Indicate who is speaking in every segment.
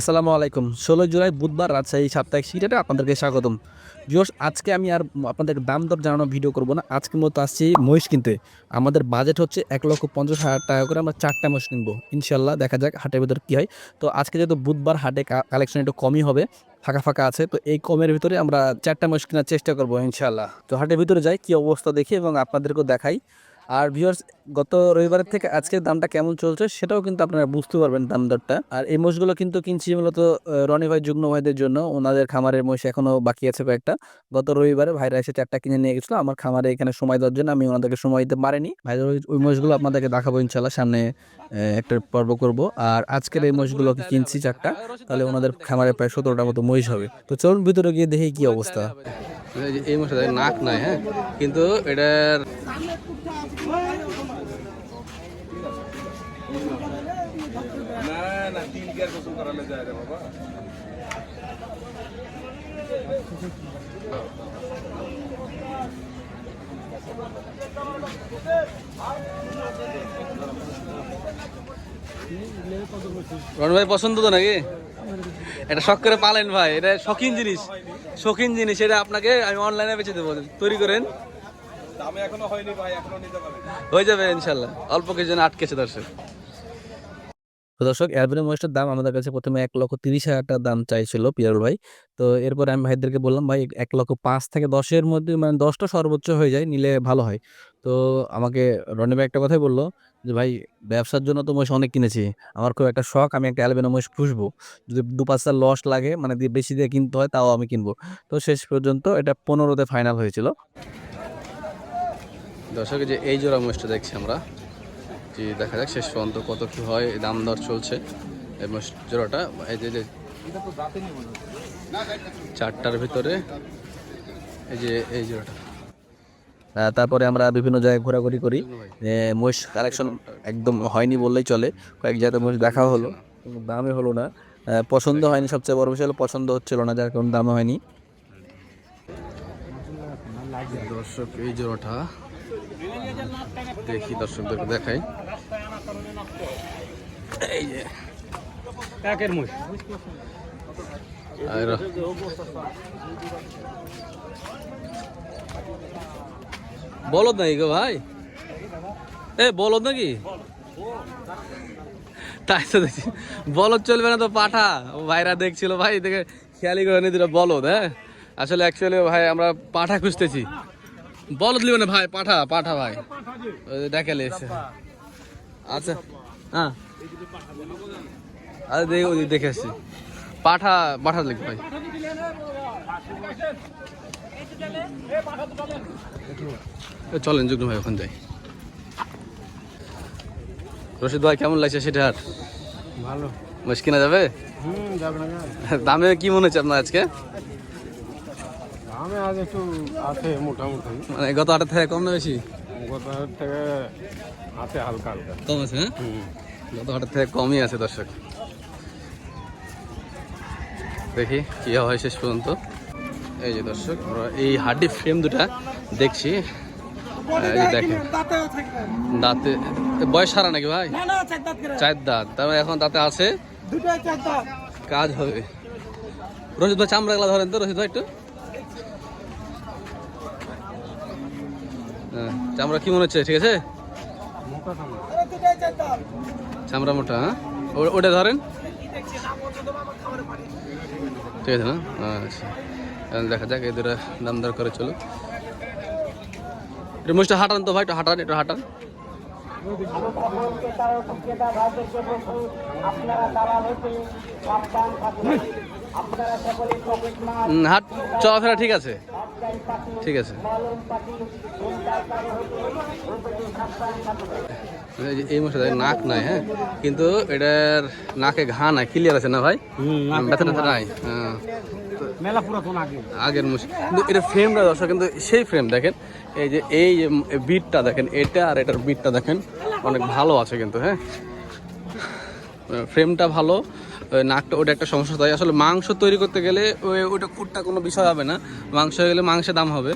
Speaker 1: আসসালামু আলাইকুম। ষোলো জুলাই বুধবার রাজশাহী সাপ্তাহিক সিটেটে আপনাদেরকে স্বাগতম। ভিউয়ার্স, আজকে আমি আর আপনাদের দাম দর জানানো ভিডিও করব না। আজকে মতো আসছি মহিষ কিনতে। আমাদের বাজেট হচ্ছে এক লক্ষ পঞ্চাশ হাজার টাকা করে আমরা চারটা মহিষ কিনবো। ইনশাল্লাহ দেখা যাক হাটের ভিতরে কী হয়। তো আজকে যেহেতু বুধবার হাটে কালেকশন একটু কমই হবে, ফাঁকা ফাঁকা আছে, তো এই কমের ভিতরে আমরা চারটা মহিষ কেনার চেষ্টা করব ইনশাল্লাহ তো হাটের ভিতরে যাই, কী অবস্থা দেখি এবং আপনাদেরকেও দেখাই। আর ভিউয়ার্স গত রবিবারের থেকে আজকের দামটা কেমন চলছে সেটাও কিন্তু আপনারা বুঝতে পারবেন দাম দরটা। আর এই মোষগুলো কিন্তু কিনছি মূলত রনি ভাই যুগ্ন ভাইদের জন্য। ওনাদের খামারের মোষ এখনও বাকি আছে কয়েকটা। গত রবিবারে ভাইরা এসে চারটা কিনে নিয়ে গেছিল। আমার খামারে এখানে সময় দেওয়ার জন্য আমি ওনাদেরকে সময় দিতে পারিনি। ভাইদের ওই- মোষগুলো আপনাদেরকে দেখাবো ইনশাল্লাহ সামনে একটা পর্ব করব। আর আজকের এই মোষগুলোকে কিনছি চারটা। তাহলে ওনাদের খামারে প্রায় সতেরোটার মতো মহিষ হবে। তো চলুন ভিতরে গিয়ে দেখি কি অবস্থা।
Speaker 2: এই মশলা নাক নাই হ্যাঁ? কিন্তু এটার রন ভাই, পছন্দ তো নাকি? এটা শখ করে পালেন ভাই, এটা শখিন জিনিস। শখিন জিনিস এটা আপনাকে আমি অনলাইনে বেচে দেবো। তৈরি করেন। হয়ে যাবে ইনশাল্লাহ অল্প কিছু জন আটকেছে দর্শক।
Speaker 1: তো দর্শক অ্যালবিনো মহিষটার দাম আমাদের কাছে প্রথমে এক লক্ষ তিরিশ হাজার টাকা দাম চাইছিল পিয়ারুল ভাই। তো এরপরে আমি ভাইদেরকে বললাম ভাই এক লক্ষ পাঁচ থেকে দশের মধ্যে মানে দশটা সর্বোচ্চ হয়ে যায় নিলে ভালো হয়। তো আমাকে রনি ভাই একটা কথাই বলল যে, ভাই, ব্যবসার জন্য তো মহিষ অনেক কিনেছি। আমার খুব একটা শখ, আমি একটা অ্যালবিনো মহিষ পুষবো যদি দু পাঁচটা লস লাগে মানে দিয়ে বেশি দিয়ে কিনতে হয়, তাও আমি কিনবো। তো শেষ পর্যন্ত এটা পনেরোতে ফাইনাল হয়েছিল।
Speaker 2: দর্শক যে, এই জোড়া মহিষটা দেখছি আমরা। যে দেখা যাক শেষ পর্যন্ত কত কি হয় দাম দর চলছে। এই মহিষ জোড়াটা এই যে- চারটার ভিতরে, এই যে, এই জোড়াটা।
Speaker 1: তারপরে আমরা বিভিন্ন জায়গায় ঘোরাঘুরি করি। মহিষ কালেকশন একদম হয়নি বললেই চলে। কয়েক জায়গায় মহিষ দেখা হলো। দামে হলো না। পছন্দ হয়নি সবচেয়ে বড় বিষয় হলো পছন্দ হচ্ছিল না যার কারণে দামে হয়নি।
Speaker 2: দর্শক এই জোড়াটা দেখি দর্শকদেরকে দেখাই। এই যে। আর বলদ নাকি গো ভাই? এ, বলদ নাকি? তাই তো দেখছি। বলদ চলবে না তো পাঠা। ভাইরা দেখছিল ভাই, দেখে খেয়ালি করে নিয়ে দিল বলদ হ্যাঁ? আসলে অ্যাকচুয়ালি ভাই, আমরা পাঠা খুঁজতেছি। বলদ লিবে না ভাই, পাঠা পাঠা ভাই। দেখালে এসে। আচ্ছা হ্যাঁ। আরে দেখে দেখে আসছি। পাঠা পাঠা লিখ ভাই। চলেন যুগ্ন ভাই ওখান যাই। রশিদ ভাই কেমন লাগছে সেটা আর?
Speaker 3: ভালো।
Speaker 2: বেশ কিনা যাবে? দামে কি মনে হচ্ছে আপনার আজকে?
Speaker 3: আমি আজ একটু আছে মোটামুটি।
Speaker 2: মানে গত আটের থেকে কম না বেশি?
Speaker 3: গত থেকে আছে হালকা হালকা।
Speaker 2: কম আছে হ্যাঁ? গত থেকে কমই আছে দর্শক। দেখি কি হয় শেষ পর্যন্ত। এই যে দর্শক আমরা এই হাড্ডি ফ্রেম দুটা দেখছি। দেখেন। দাঁতে বয়স সারা নাকি ভাই? চার দাঁত তার মানে এখন দাঁতে আছে। কাজ হবে। রশিদ ভাই চামড়াগুলা ধরেন তো রশিদ ভাই একটু। হ্যাঁ, চামড়া কি মনে হচ্ছে? ঠিক আছে? চামড়া। মোটা হ্যাঁ? ওটা ধরেন। ঠিক আছে না? আচ্ছা। দেখা যাক এই দুটা দাম দর করে চলো এটা মোষটা হাঁটান তো ভাই একটু হাঁটান একটু হাঁটান। হাট চলাফেরা ঠিক আছে? ঠিক আছে। এই এই মশলা নাক নাই হ্যাঁ? কিন্তু এটার নাকে ঘা নাই ক্লিয়ার আছে না ভাই? ব্যথা ট্যাথা নাই হ্যাঁ।
Speaker 3: মেলা পুরাতন আগে।
Speaker 2: আগের মুশ কিন্তু এটা ফ্রেমটা দর্শক, কিন্তু সেই ফ্রেম দেখেন, এই যে এই বিটটা দেখেন, এটা আর এটার বিটটা দেখেন, অনেক ভালো আছে কিন্তু হ্যাঁ? ফ্রেমটা ভালো নাকটা, ওটা একটা সমস্যা। তাই আসলে মাংস তৈরি করতে গেলে ওটা কুটটা কোনো বিষয় হবে না। মাংস হয়ে গেলে মাংসের দাম হবে।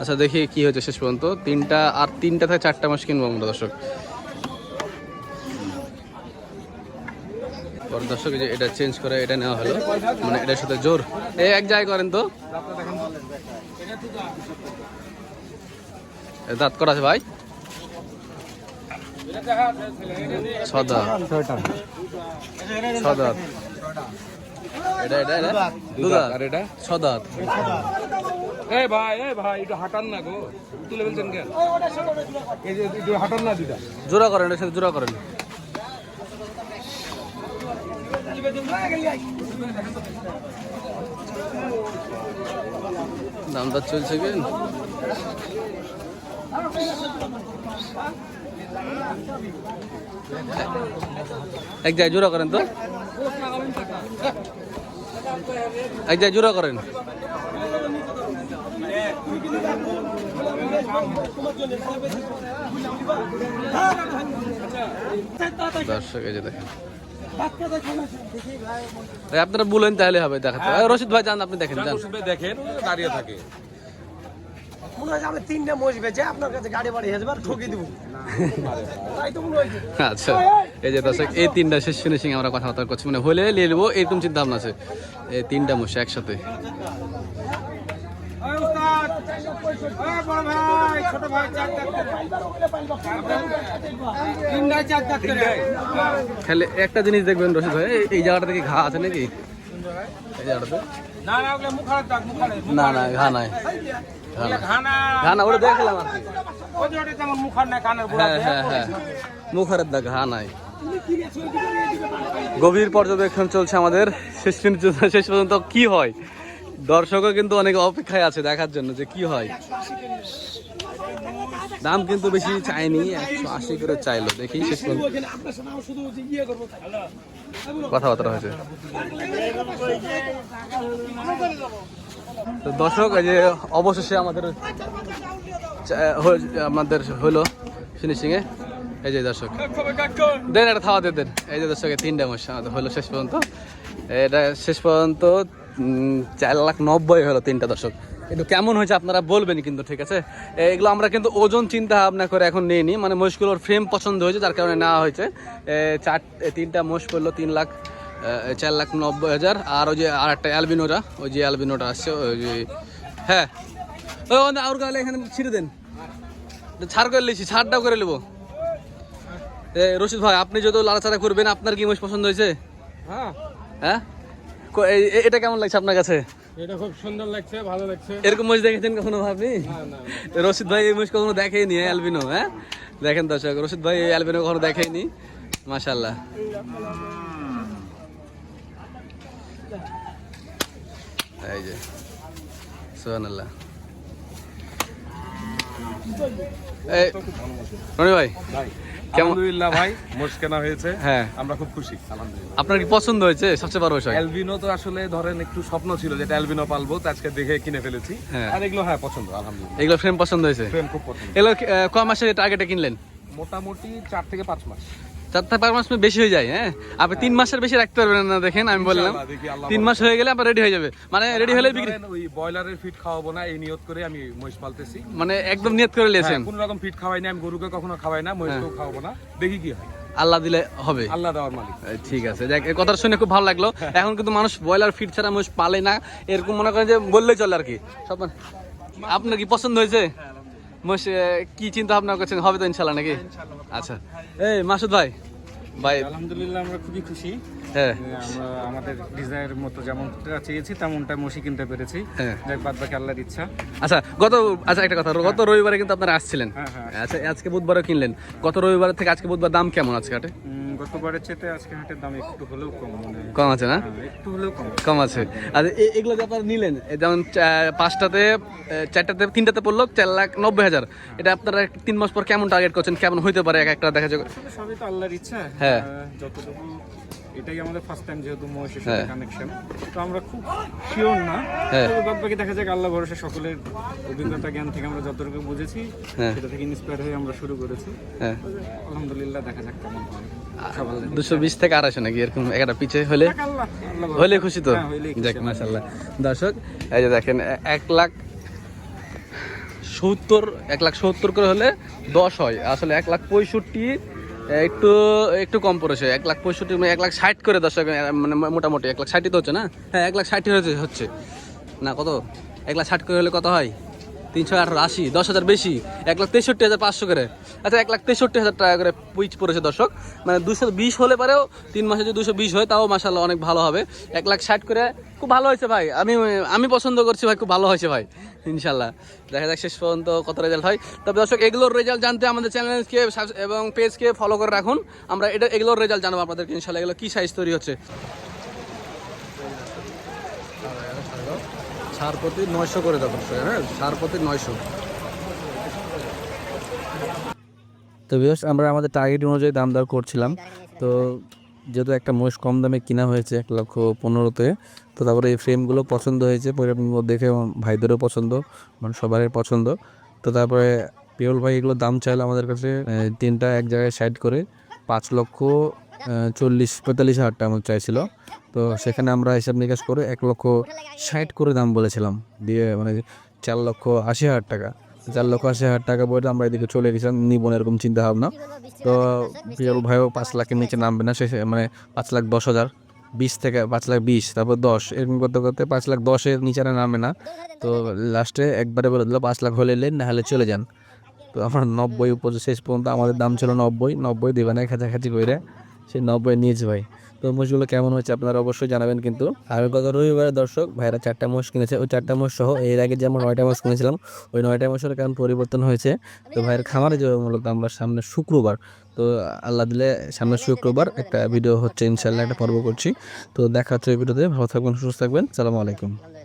Speaker 2: আচ্ছা দেখি কি হয়েছে শেষ পর্যন্ত। তিনটা, আর তিনটা থেকে চারটা মাস কিনবো আমরা দর্শক। দর্শক যে এটা চেঞ্জ করে এটা নেওয়া হলো। মানে এটার সাথে জোর। এই এক জায়গায় করেন তো। দাঁত করা আছে ভাই ছদা এটা এটা এটা? দুদাত।
Speaker 3: আর এটা?
Speaker 2: ছদাত।
Speaker 3: এ ভাই এ ভাই একটু হাঁটান না গো। তুলে বলছেন কেন? এই যে হাঁটান না দিদা
Speaker 2: জোড়া করেন এর সাথে জোড়া করেন। দাম দর চলছে কি এক জায়গায় জোড়া করেন তো। এক জায়গায় জোড়া করেন। দর্শক এই দেখেন। আপনারা বলেন তাহলে হবে দেখাতে। রশিদ ভাই যান আপনি দেখেন যান।
Speaker 3: দেখেন দাঁড়িয়ে থাকে।
Speaker 4: মনে হয় আমি তিনটা মোষ বেচে আপনার কাছে গাড়ি বাড়ি আসবে আর ঠকিয়ে দিব। তাই তো হয়েছে
Speaker 2: আচ্ছা এই যে দর্শক এই তিনটা শেষ ফিনিশিং আমরা কথাবার্তা করছি। মানে হলে নিয়ে নেব এরকম চিন্তা ভাবনা আছে। এই তিনটা মশা একসাথে। খালি একটা জিনিস দেখবেন রশিদ ভাই এই- জায়গাটা থেকে ঘা আছে নাকি? এই জায়গাটাতে
Speaker 3: না না
Speaker 2: ঘা নাই। ঘা না ওটা দেখলাম আর হ্যাঁ হ্যাঁ হ্যাঁ। মুখারের দা ঘা নাই। গভীর পর্যবেক্ষণ চলছে আমাদের। শেষ পর্যন্ত শেষ পর্যন্ত কি হয়? দর্শকও কিন্তু অনেক অপেক্ষায় আছে দেখার জন্য যে কি হয়। দাম কিন্তু বেশি চাইনি একশো আশি করে চাইলো। দেখি শেষ কথাবার্তা হয়েছে। তো দর্শক যে অবশেষে আমাদের আমাদের হলো ফিনিশিং এ। এই যে দর্শক। দেন এটা খাওয়া দেন। এই যে দর্শক, এই তিনটা মাস আমাদের হলো শেষ পর্যন্ত। এটা শেষ পর্যন্ত চার লাখ নব্বই হলো তিনটা দর্শক কিন্তু কেমন হয়েছে আপনারা বলবেন কিন্তু ঠিক আছে? এগুলো আমরা কিন্তু ওজন চিন্তা ভাবনা করে এখন নিয়ে নিই মানে মোষগুলোর ফ্রেম পছন্দ হয়েছে যার কারণে নেওয়া হয়েছে। চার তিনটা মোষ পড়ল তিন লাখ চার লাখ নব্বই হাজার। আর ওই যে আর একটা অ্যালবিনোটা ওই যে অ্যালবিনোটা আসছে ওই যে হ্যাঁ। ওই আর গালে এখানে ছিঁড়ে দেন। ছাড় করে লিছি ছাড়টাও করে নেব। এ, রশিদ ভাই আপনি যত লাড়াচাড়া করবেন আপনার কি মোষ পছন্দ হয়েছে?
Speaker 3: হ্যাঁ।
Speaker 2: হ্যাঁ? এটা কেমন লাগছে আপনার কাছে?
Speaker 3: এটা খুব সুন্দর লাগছে ভালো লাগছে।
Speaker 2: এরকম মোষ দেখেছেন কখনো আপনি রশিদ ভাই এই মোষ কখনো দেখেনি অ্যালবিনো হ্যাঁ? দেখেন দর্শক রশিদ ভাই এই অ্যালবিনো কখনো দেখেনি মাশাল্লাহ এই যে সুবহানাল্লাহ। এই রনি ভাই
Speaker 3: ভাই আলহামদুলিল্লাহ ভাই মোষ কেনা হয়েছে।
Speaker 2: হ্যাঁ।
Speaker 3: আমরা খুব খুশি। আলহামদুলিল্লাহ।
Speaker 2: আপনার কি পছন্দ হয়েছে? সবচেয়ে বড় বিষয়।
Speaker 3: অ্যালবিনো তো আসলে ধরেন একটু স্বপ্ন ছিল যেটা অ্যালবিনো পালবো তো আজকে দেখে কিনে ফেলেছি।
Speaker 2: হ্যাঁ।
Speaker 3: আর এগুলো হ্যাঁ পছন্দ আলহামদুলিল্লাহ।
Speaker 2: এগুলো ফ্রেম পছন্দ হয়েছে?
Speaker 3: ট্রেন খুব পছন্দ।
Speaker 2: এগুলো ক মাসের টার্গেটে কিনলেন?
Speaker 3: মোটামুটি চার থেকে পাঁচ মাস।
Speaker 2: চার থেকে পাঁচ মাস বেশি হয়ে যায় হ্যাঁ? আপনি তিন মাসের বেশি রাখতে পারবেন না দেখেন আমি বললাম। তিন মাস হয়ে গেলে আবার রেডি হয়ে যাবে। মানে রেডি হলে বিক্রি
Speaker 3: ওই ব্রয়লারের ফিট খাওয়াবো না এই নিয়ত করে আমি মহিষ পালতেছি।
Speaker 2: মানে একদম নিয়ত করে নিয়েছেন।
Speaker 3: কোন রকম ফিট খাওয়াই না আমি গরুকে কখনো খাওয়াই না মহিষকেও খাওয়াবো না। দেখি কি হয়।
Speaker 2: আল্লাহ দিলে হবে।
Speaker 3: আল্লাহ দেওয়ার মালিক।
Speaker 2: ঠিক আছে দেখ এই কথাটা শুনে খুব ভালো লাগল। এখন কিন্তু মানুষ ব্রয়লার ফিট ছাড়া মোষ পালে না এরকম মনে করেন যে বললেই চলে আর কি। সব মানে- আপনার কি পছন্দ হয়েছে? এ, কি চিন্তা ভাবনা করছেন? হবে তো ইনশাল্লাহ নাকি? আচ্ছা। এই মাসুদ ভাই। ভাই
Speaker 5: আলহামদুলিল্লাহ আমরা খুবই খুশি। আমরা আমাদের ডিজাইনের মতো যেমনটা চেয়েছি তেমনটা মসি কিনতে পেরেছি।
Speaker 2: হ্যাঁ।
Speaker 5: যাক বাদ বাকি আল্লাহর ইচ্ছা।
Speaker 2: আচ্ছা গত আচ্ছা একটা কথা গত রবিবারে কিন্তু আপনারা আসছিলেন।
Speaker 5: হ্যাঁ, হ্যাঁ।
Speaker 2: আচ্ছা আজকে বুধবারও কিনলেন। গত রবিবার থেকে আজকে বুধবার দাম কেমন
Speaker 5: গতবারের চেয়ে আজকে হাটের দাম একটু হলেও কম
Speaker 2: কম আছে না?
Speaker 5: হ্যাঁ, একটু হলেও কম।
Speaker 2: কম আছে। আর এ- এগুলো যে আপনারা নিলেন যেমন পাঁচটাতে এ, চারটাতে তিনটাতে পড়ল চার লাখ নব্বই হাজার। এটা আপনারা তিন মাস পর কেমন টার্গেট করছেন? কেমন হইতে পারে? এক একটা দেখা যাবে
Speaker 5: সবই তো আল্লাহর ইচ্ছা।
Speaker 2: হ্যাঁ।
Speaker 5: যতটুকু এটাই আমাদের ফার্স্ট টাইম যেহেতু মহিষের
Speaker 2: হ্যাঁ।
Speaker 5: সাথে কানেকশন তো আমরা খুব শিওর না।
Speaker 2: হ্যাঁ।
Speaker 5: তবে বাদ বাকি দেখা যাক আল্লাহ ভরসা সকলের অভিজ্ঞতা জ্ঞান থেকে আমরা যতটুকু বুঝেছি
Speaker 2: হ্যাঁ।
Speaker 5: সেটা থেকে ইন্সপায়ার হয়ে আমরা শুরু করেছি।
Speaker 2: হ্যাঁ।
Speaker 5: আলহামদুলিল্লাহ দেখা যাক কেমন হয়।
Speaker 2: দুশো বিশ থেকে আড়াইশো নাকি এরকম একটা পিছে হলে হলে খুশি তো?
Speaker 5: হ্যাঁ,
Speaker 2: যাক মাসাল্লাহ দর্শক এই যে দেখেন এক লাখ সত্তর এক লাখ সত্তর করে হলে দশ হয়। আসলে এক লাখ পঁয়ষট্টি একটু একটু কম পড়েছে, এক লাখ পঁয়ষট্টি মানে এক লাখ ষাট করে দর্শক মানে মোটামুটি, এক লাখ ষাটই তো হচ্ছে না? হ্যাঁ এক লাখ ষাটই হচ্ছে হচ্ছে। না, কত? এক লাখ ষাট করে হলে কত হয়? তিনশো আশি, দশ হাজার বেশি, এক লাখ তেষট্টি হাজার পাঁচশো করে। আচ্ছা এক লাখ তেষট্টি হাজার টাকা করে পুইচ পড়েছে দর্শক। মানে দুশো বিশ হলে পারেও তিন মাসে যদি দুশো বিশ হয়, তাও মাসাল্লাহ অনেক ভালো হবে। এক লাখ ষাট করে খুব ভালো হয়েছে ভাই। আমি আমি পছন্দ করছি ভাই, খুব ভালো হয়েছে ভাই ইনশাল্লাহ দেখা যাক শেষ পর্যন্ত কত রেজাল্ট হয়। তবে দর্শক, এগুলোর রেজাল্ট জানতে আমাদের চ্যানেলকে এবং পেজকে ফলো করে রাখুন। আমরা এটা, এগুলোর রেজাল্ট জানাব আপনাদেরকে ইনশাল্লাহ এগুলো কী সাইজ তৈরি হচ্ছে? সার প্রতি নয়শো করে দেবো হ্যাঁ? সার প্রতি নয়শো।
Speaker 1: তো বিকজ আমরা আমাদের টার্গেট অনুযায়ী দাম দর করছিলাম। তো যেহেতু একটা মোষ কম দামে কিনা হয়েছে এক লক্ষ পনেরোতে, তো তারপরে এই ফ্রেমগুলো পছন্দ হয়েছে। দেখে ভাইদেরও পছন্দ মানে সবারই পছন্দ। তো তারপরে পিওল ভাই এগুলো দাম চাইলো আমাদের কাছে তিনটা এক জায়গায় সাইড করে পাঁচ লক্ষ চল্লিশ, পঁয়তাল্লিশ হাজার টাকা মতো চাইছিল। তো সেখানে আমরা হিসাব নিকাশ করে এক লক্ষ ষাট করে দাম বলেছিলাম। দিয়ে মানে চার লক্ষ আশি হাজার টাকা। চার লক্ষ আশি হাজার টাকা বলে আমরা এদিকে চলে গেছিলাম, নিব না এরকম চিন্তা ভাবনা। তো পিয়াল ভাইও পাঁচ লাখের নিচে নামবে না, সে মানে পাঁচ লাখ দশ হাজার, বিশ থেকে পাঁচ লাখ বিশ, তারপর দশ, এরকম করতে করতে পাঁচ লাখ দশের নিচে নামবে না। তো লাস্টে একবারে বলে দিল, পাঁচ লাখ হলে না হলে চলে যান। তো আমার নব্বই উপরে শেষ পর্যন্ত আমাদের দাম ছিল নব্বই নব্বই দেবে না, খাঁচাখাচি করে সেই নব্বই নিয়েছে ভাই। তো মোষগুলো কেমন হচ্ছে আপনারা অবশ্যই জানাবেন কিন্তু। আর গত রবিবারে দর্শক ভাইরা চারটা মোষ কিনেছে। ওই চারটা মোষ সহ এর আগে যে আমরা নয়টা মোষ কিনেছিলাম, ওই নয়টা মোষের কারণ পরিবর্তন হয়েছে। তো ভাইয়ের খামারে যাবে মূলত আমরা সামনে শুক্রবার। তো আল্লাহ দিলে সামনে শুক্রবার একটা ভিডিও হচ্ছে ইনশাল্লাহ একটা পর্ব করছি। তো দেখা হচ্ছে ভিডিওতে ভালো থাকবেন, সুস্থ থাকবেন। সালামু আলাইকুম।